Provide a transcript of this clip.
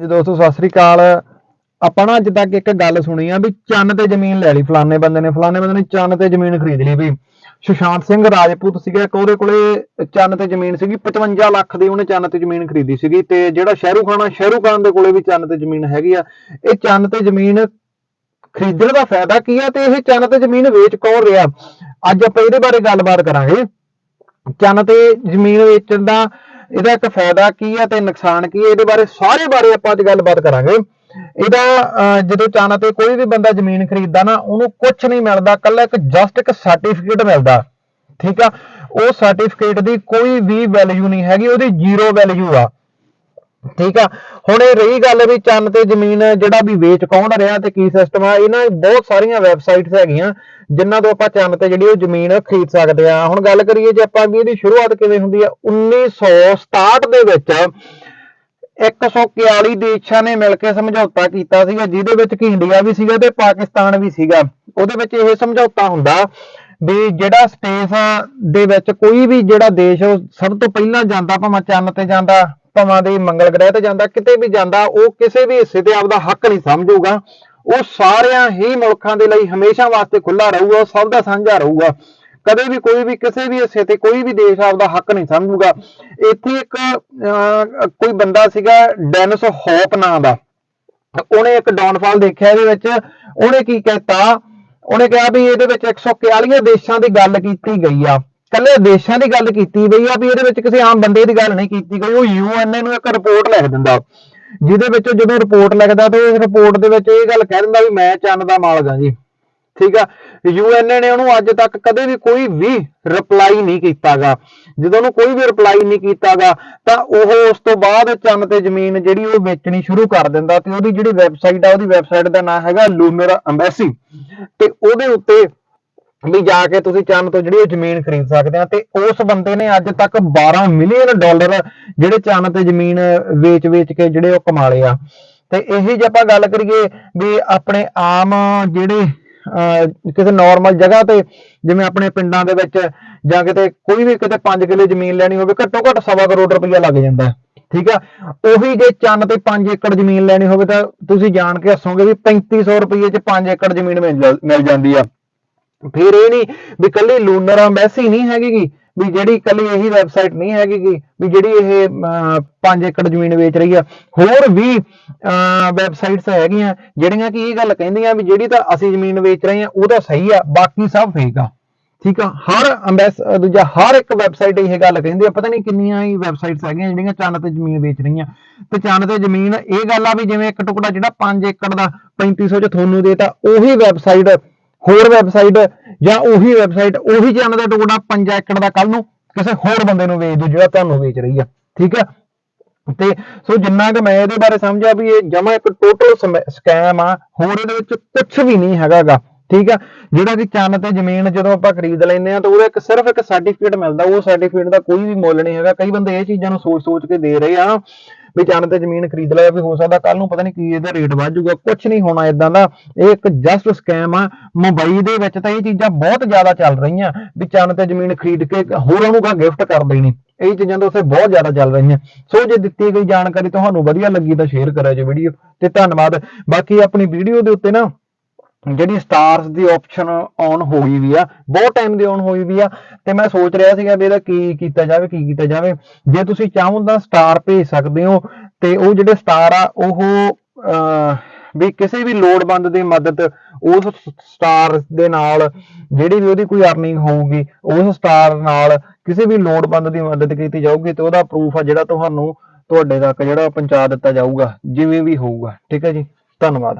ਜੀ ਦੋਸਤੋ, ਸਤਿ ਸ੍ਰੀ ਅਕਾਲ। ਆਪਾਂ ਨਾ ਅੱਜ ਤੱਕ ਇੱਕ ਗੱਲ ਸੁਣੀ ਆ ਵੀ ਚੰਨ ਤੇ ਜ਼ਮੀਨ ਲੈ ਲਈ, ਫਲਾਣੇ ਬੰਦੇ ਨੇ, ਫਲਾਣੇ ਬੰਦੇ ਨੇ ਚੰਨ ਤੇ ਜ਼ਮੀਨ ਖਰੀਦ ਲਈ ਵੀ। ਸੁਸ਼ਾਂਤ ਸਿੰਘ ਰਾਜਪੂਤ ਸੀਗਾ ਇੱਕ, ਉਹਦੇ ਕੋਲੇ ਚੰਨ ਤੇ ਜ਼ਮੀਨ ਸੀਗੀ 55 ਲੱਖ ਦੀ ਉਹਨੇ ਚੰਨ ਤੇ ਜ਼ਮੀਨ ਖਰੀਦੀ ਸੀਗੀ ਤੇ ਜਿਹੜਾ ਸ਼ਹਿਰੂ ਖਾਨ ਆ, ਸ਼ਹਿਰੂ ਖਾਨ ਦੇ ਕੋਲੇ ਵੀ ਚੰਨ ਤੇ ਜ਼ਮੀਨ ਹੈਗੀ ਆ। ਇਹ ਚੰਨ ਤੇ ਜ਼ਮੀਨ ਖਰੀਦਣ ਦਾ ਫਾਇਦਾ ਕੀ ਆ ਤੇ ਇਹ ਚੰਨ ਤੇ ਜ਼ਮੀਨ ਵੇਚ ਕੌਣ ਰਿਹਾ? ਅੱਜ ਆਪਾਂ ਇਹਦੇ ਬਾਰੇ ਗੱਲਬਾਤ ਕਰਾਂਗੇ। ਚੰਨ ਤੇ ਜ਼ਮੀਨ ਵੇਚਣ ਦਾ ਇਹਦਾ ਇੱਕ ਫਾਇਦਾ ਕੀ ਹੈ ਤੇ ਨੁਕਸਾਨ ਕੀ ਹੈ ਇਹਦੇ ਬਾਰੇ ਸਾਰੇ ਬਾਰੇ ਆਪਾਂ ਅੱਜ ਗੱਲਬਾਤ ਕਰਾਂਗੇ। ਇਹਦਾ ਅਹ, ਜਦੋਂ ਚੰਨ ਤੇ ਕੋਈ ਵੀ ਬੰਦਾ ਜ਼ਮੀਨ ਖਰੀਦਦਾ ਨਾ ਉਹਨੂੰ ਕੁਝ ਨਹੀਂ ਮਿਲਦਾ ਕੱਲਾ ਇੱਕ ਜਸਟ ਇੱਕ ਸਰਟੀਫਿਕੇਟ ਮਿਲਦਾ। ਠੀਕ ਆ? ਉਹ ਸਰਟੀਫਿਕੇਟ ਦੀ ਕੋਈ ਵੀ ਵੈਲਿਊ ਨਹੀਂ ਹੈਗੀ ਉਹਦੀ ਜ਼ੀਰੋ ਵੈਲਿਊ ਆ। ਠੀਕ ਆ? ਹੁਣ ਇਹ ਰਹੀ ਗੱਲ ਵੀ ਚੰਨ ਤੇ ਜ਼ਮੀਨ ਜਿਹੜਾ ਵੀ ਵੇਚ ਕੌਣ ਰਿਹਾ ਤੇ ਕੀ ਸਿਸਟਮ ਆ, ਇਹਨਾਂ ਬਹੁਤ ਸਾਰੀਆਂ ਵੈਬਸਾਈਟਸ ਹੈਗੀਆਂ ਜਿਨ੍ਹਾਂ ਤੋਂ ਆਪਾਂ ਚੰਨ ਤੇ ਜਿਹੜੀ ਉਹ ਜ਼ਮੀਨ ਖਰੀਦ ਸਕਦੇ ਆ। ਹੁਣ ਗੱਲ ਕਰੀਏ ਜੇ ਆਪਾਂ ਵੀ ਇਹਦੀ ਸ਼ੁਰੂਆਤ ਕਿਵੇਂ ਹੁੰਦੀ ਆ 1967 ਦੇ ਵਿੱਚ 141 ਦੇਸ਼ਾਂ ਨੇ ਮਿਲ ਕੇ ਸਮਝੌਤਾ ਕੀਤਾ ਸੀਗਾ, ਜਿਹਦੇ ਵਿੱਚ ਕਿ ਇੰਡੀਆ ਵੀ ਸੀਗਾ ਤੇ ਪਾਕਿਸਤਾਨ ਵੀ ਸੀਗਾ। ਉਹਦੇ ਵਿੱਚ ਇਹ ਸਮਝੌਤਾ ਹੁੰਦਾ ਵੀ ਜਿਹੜਾ ਸਪੇਸ ਦੇ ਵਿੱਚ ਕੋਈ ਵੀ ਜਿਹੜਾ ਦੇਸ਼ ਉਹ ਸਭ ਤੋਂ ਪਹਿਲਾਂ ਜਾਂਦਾ ਭਾਵੇਂ ਚੰਨ ਤੇ ਜਾਂਦਾ ਭਾਵੇਂ ਦੇ ਮੰਗਲ ਗ੍ਰਹਿ ਤੇ ਜਾਂਦਾ ਕਿਤੇ ਵੀ ਜਾਂਦਾ ਉਹ ਕਿਸੇ ਵੀ ਹਿੱਸੇ ਤੇ ਆਪਦਾ ਹੱਕ ਨਹੀਂ ਸਮਝੂਗਾ। ਉਹ ਸਾਰਿਆਂ ਹੀ ਮੁਲਕਾਂ ਦੇ ਲਈ ਹਮੇਸ਼ਾ ਵਾਸਤੇ ਖੁੱਲਾ ਰਹੂਗਾ ਸਭ ਦਾ ਸਾਂਝਾ ਰਹੂਗਾ। ਕਦੇ ਵੀ ਕੋਈ ਵੀ ਕਿਸੇ ਵੀ ਹਿੱਸੇ ਤੇ ਕੋਈ ਵੀ ਦੇਸ਼ ਆਪਦਾ ਹੱਕ ਨਹੀਂ ਸਮਝੂਗਾ। ਇੱਥੇ ਇੱਕ ਅਹ, ਕੋਈ ਬੰਦਾ ਸੀਗਾ ਡੈਨਿਸ ਹੋਪ ਨਾਂ ਦਾ। ਉਹਨੇ ਇੱਕ ਡਾਊਨਫਾਲ ਦੇਖਿਆ ਇਹਦੇ ਵਿੱਚ। ਉਹਨੇ ਕੀ ਕਹਿਤਾ? ਉਹਨੇ ਕਿਹਾ ਵੀ ਇਹਦੇ ਵਿੱਚ 141 ਦੇਸ਼ਾਂ ਦੀ ਗੱਲ ਕੀਤੀ ਗਈ ਆ। ਕੱਲੇ ਦੇਸ਼ਾਂ ਦੀ ਗੱਲ ਕੀਤੀ ਗਈ ਆ ਵੀ ਇਹਦੇ ਵਿੱਚ ਕਿਸੇ ਆਮ ਬੰਦੇ ਦੀ ਗੱਲ ਨਹੀਂ ਕੀਤੀ ਗਈ। ਉਹ ਯੂਐਨਏ ਨੂੰ ਇੱਕ ਰਿਪੋਰਟ ਲਿਖ ਦਿੰਦਾ। ਜਿਹਦੇ ਵਿੱਚ ਜਦੋਂ ਰਿਪੋਰਟ ਲਿਖਦਾ ਤੇ ਇਸ ਰਿਪੋਰਟ ਦੇ ਵਿੱਚ ਇਹ ਗੱਲ ਕਹਿ ਦਿੰਦਾ ਵੀ ਮੈਂ ਚੰਨ ਦਾ ਮਾਲਕ ਹਾਂ ਜੀ। ਠੀਕ ਆ? ਯੂਐਨਏ ਨੇ ਉਹਨੂੰ ਅੱਜ ਤੱਕ ਕਦੇ ਵੀ ਕੋਈ ਵੀ ਰਿਪਲਾਈ ਨਹੀਂ ਕੀਤਾਗਾ। ਜਦੋਂ ਉਹਨੂੰ ਕੋਈ ਵੀ ਰਿਪਲਾਈ ਨਹੀਂ ਕੀਤਾਗਾ, ਤਾਂ ਉਹ ਉਸ ਤੋਂ ਬਾਅਦ ਚੰਨ ਤੇ ਜ਼ਮੀਨ ਜਿਹੜੀ ਉਹ ਵੇਚਣੀ ਸ਼ੁਰੂ ਕਰ ਦਿੰਦਾ ਤੇ ਉਹਦੀ ਜਿਹੜੀ ਵੈਬਸਾਈਟ ਆ, ਉਹਦੀ ਵੈਬਸਾਈਟ ਦਾ ਨਾਮ ਹੈਗਾ ਲੂਮੇਰਾ ਐਮਬੈਸੀ ਤੇ ਉਹਦੇ ਉੱਤੇ ਵੀ ਜਾ ਕੇ ਤੁਸੀਂ ਚੰਨ ਤੋਂ ਜਿਹੜੀ ਉਹ ਜ਼ਮੀਨ ਖਰੀਦ ਸਕਦੇ ਆ ਤੇ ਉਸ ਬੰਦੇ ਨੇ ਅੱਜ ਤੱਕ 12 ਮਿਲੀਅਨ ਡਾਲਰ ਜਿਹੜੇ ਚੰਨ ਤੇ ਜ਼ਮੀਨ ਵੇਚ-ਵੇਚ ਕੇ ਜਿਹੜੇ ਉਹ ਕਮਾ ਲਏ ਆ। ਤੇ ਇਹੀ ਜੇ ਆਪਾਂ ਗੱਲ ਕਰੀਏ ਵੀ ਆਪਣੇ ਆਮ ਜਿਹੜੇ ਕਿਸੇ ਨਾਰਮਲ ਜਗ੍ਹਾ ਤੇ, ਜਿਵੇਂ ਆਪਣੇ ਪਿੰਡਾਂ ਦੇ ਵਿੱਚ ਜਾਂ ਕਿਤੇ ਕੋਈ ਵੀ ਕਿਤੇ 5 ਕਿੱਲੇ ਜ਼ਮੀਨ ਲੈਣੀ ਹੋਵੇ, ਘੱਟੋ ਘੱਟ ਸਵਾ ਕਰੋੜ ਰੁਪਈਆ ਲੱਗ ਜਾਂਦਾ ਠੀਕ ਆ? ਉਹੀ ਜੇ ਚੰਨ ਤੇ 5 ਏਕੜ ਜ਼ਮੀਨ ਲੈਣੀ ਹੋਵੇ ਤਾਂ ਤੁਸੀਂ ਜਾਣ ਕੇ ਹੱਸੋਗੇ ਵੀ 3500 ਰੁਪਏ 'ਚ 5 ਏਕੜ ਜ਼ਮੀਨ ਮਿਲ ਜਾ- ਮਿਲ ਜਾਂਦੀ ਆ। ਫਿਰ ਇਹ ਨਹੀਂ ਵੀ ਕੱਲੀ ਲੂਨਰ ਮੈਸੀ ਨਹੀਂ ਹੈਗੀ ਵੀ ਜਿਹੜੀ ਕੱਲੀ ਇਹੀ ਵੈਬਸਾਈਟ ਨਹੀਂ ਹੈਗੀ ਵੀ ਜਿਹੜੀ ਇਹ 5 ਏਕੜ ਜ਼ਮੀਨ ਵੇਚ ਰਹੀ ਆ, ਹੋਰ ਵੀ ਵੈਬਸਾਈਟਸ ਹੈਗੀਆਂ, ਜਿਹੜੀਆਂ ਕਿ ਇਹ ਗੱਲ ਕਹਿੰਦੀਆਂ ਵੀ ਜਿਹੜੀ ਤਾਂ ਅਸੀਂ ਜ਼ਮੀਨ ਵੇਚ ਰਹੇ ਆ ਉਹ ਤਾਂ ਸਹੀ ਆ, ਬਾਕੀ ਸਭ ਫੇਕ ਆ। ਠੀਕ ਆ? ਹਰ ਅੰਬੈਸ ਦੂਜਾ ਹਰ ਇੱਕ ਵੈਬਸਾਈਟ ਇਹ ਗੱਲ ਕਹਿੰਦੀ ਆ, ਪਤਾ ਨਹੀਂ ਕਿੰਨੀਆਂ ਹੀ ਵੈਬਸਾਈਟਸ ਹੈਗੀਆਂ ਜਿਹੜੀਆਂ ਚੰਨ ਤੇ ਜ਼ਮੀਨ ਵੇਚ ਰਹੀਆਂ। ਤੇ ਚੰਨ ਤੇ ਜ਼ਮੀਨ ਇਹ ਗੱਲ ਆ ਵੀ ਜਿਵੇਂ ਇੱਕ ਟੁਕੜਾ ਜਿਹੜਾ 5 ਏਕੜ ਦਾ 3500 ਚ ਤੁਹਾਨੂੰ ਦੇਤਾ, ਉਹੀ ਵੈਬਸਾਈਟ ਹੋਰ ਵੈਬਸਾਈਟ ਜਾਂ ਉਹੀ ਵੈਬਸਾਈਟ ਉਹੀ ਚੰਨ ਦਾ ਟੁਕੜਾ 5 ਏਕੜ ਦਾ ਕੱਲ ਨੂੰ ਕਿਸੇ ਹੋਰ ਬੰਦੇ ਨੂੰ ਵੇਚ ਦਿਓ ਜਿਹੜਾ ਤੁਹਾਨੂੰ ਵੇਚ ਰਹੀ ਆ, ਠੀਕ ਆ? ਤੇ ਸੋ ਜਿੰਨਾ ਕਿ ਮੈਂ ਇਹਦੇ ਬਾਰੇ ਸਮਝਿਆ ਵੀ ਇਹ ਜਮਾ ਇੱਕ ਟੋਟਲ ਸਕੈਮ ਆ, ਹੋਰ ਇਹਦੇ ਵਿੱਚ ਕੁਝ ਵੀ ਨਹੀਂ ਹੈਗਾਗਾ, ਠੀਕ ਆ? ਜਿਹੜਾ ਕਿ ਚੰਨ ਤੇ ਜ਼ਮੀਨ ਜਦੋਂ ਆਪਾਂ ਖਰੀਦ ਲੈਂਦੇ ਆ ਤਾਂ ਉਹਦਾ ਇੱਕ ਸਿਰਫ ਇੱਕ ਸਰਟੀਫਿਕੇਟ ਮਿਲਦਾ, ਉਹ ਸਰਟੀਫਿਕੇਟ ਦਾ ਕੋਈ ਵੀ ਮੁੱਲ ਨਹੀਂ ਹੈਗਾ। ਕਈ ਬੰਦੇ ਇਹ ਚੀਜ਼ਾਂ ਨੂੰ ਸੋਚ-ਸੋਚ ਕੇ ਦੇ ਰਹੇ ਆ ਵੀ ਚੰਨ ਤੇ ਜ਼ਮੀਨ ਖਰੀਦ ਲਿਆ ਵੀ ਹੋ ਸਕਦਾ ਕੱਲ ਨੂੰ ਪਤਾ ਨਹੀਂ ਕੀ ਇਹਦਾ ਰੇਟ ਵੱਧ ਜਾਊਗਾ ਕੁਝ ਨਹੀਂ ਹੋਣਾ ਇਦਾਂ ਦਾ। ਇਹ ਇੱਕ ਜਸਟ ਸਕੈਮ ਆ। ਮੁੰਬਈ ਦੇ ਵਿੱਚ ਤਾਂ ਇਹ ਚੀਜ਼ਾਂ ਬਹੁਤ ਜ਼ਿਆਦਾ ਚੱਲ ਰਹੀਆਂ। ਵੀ ਚੰਨ ਤੇ ਜ਼ਮੀਨ ਖਰੀਦ ਕੇ ਹੋਰਾਂ ਨੂੰ ਕਾ ਗਿਫਟ ਕਰ ਦੇਣੀ। ਇਹ ਚੀਜ਼ਾਂ ਤਾਂ ਉੱਥੇ ਬਹੁਤ ਜ਼ਿਆਦਾ ਚੱਲ ਰਹੀਆਂ। ਸੋ ਜੇ ਦਿੱਤੀ ਗਈ ਜਾਣਕਾਰੀ ਤੁਹਾਨੂੰ ਵਧੀਆ ਲੱਗੀ ਤਾਂ ਸ਼ੇਅਰ ਕਰਿਓ ਜੀ ਵੀਡੀਓ ਤੇ ਧੰਨਵਾਦ। ਬਾਕੀ ਆਪਣੀ ਵੀਡੀਓ ਦੇ ਉੱਤੇ ਨਾ ਜਿਹੜੀ ਸਟਾਰਸ ਦੀ ਆਪਸ਼ਨ ਔਨ ਹੋਈ ਵੀ ਆ ਬਹੁਤ ਟਾਈਮ ਦੀ ਔਨ ਹੋਈ ਵੀ ਆ ਤੇ ਮੈਂ ਸੋਚ ਰਿਹਾ ਸੀਗਾ ਵੀ ਇਹਦਾ ਕੀ ਕੀਤਾ ਜਾਵੇ ਕੀ ਕੀਤਾ ਜਾਵੇ। ਜੇ ਤੁਸੀਂ ਚਾਹੋ ਤਾਂ ਸਟਾਰ ਭੇਜ ਸਕਦੇ ਹੋ ਤੇ ਉਹ ਜਿਹੜੇ ਸਟਾਰ ਆ ਉਹ ਅਹ, ਵੀ ਕਿਸੇ ਵੀ ਲੋੜਵੰਦ ਦੀ ਮਦਦ ਉਸ ਸਟਾਰ ਦੇ ਨਾਲ ਜਿਹੜੀ ਵੀ ਉਹਦੀ ਕੋਈ ਅਰਨਿੰਗ ਹੋਊਗੀ ਉਸ ਸਟਾਰ ਨਾਲ ਕਿਸੇ ਵੀ ਲੋੜਵੰਦ ਦੀ ਮਦਦ ਕੀਤੀ ਜਾਊਗੀ ਤੇ ਉਹਦਾ ਪ੍ਰੂਫ ਆ ਜਿਹੜਾ ਤੁਹਾਨੂੰ ਤੁਹਾਡੇ ਤੱਕ ਜਿਹੜਾ ਪਹੁੰਚਾ ਦਿੱਤਾ ਜਾਊਗਾ ਜਿਵੇਂ ਵੀ ਹੋਊਗਾ। ਠੀਕ ਹੈ ਜੀ? ਧੰਨਵਾਦ।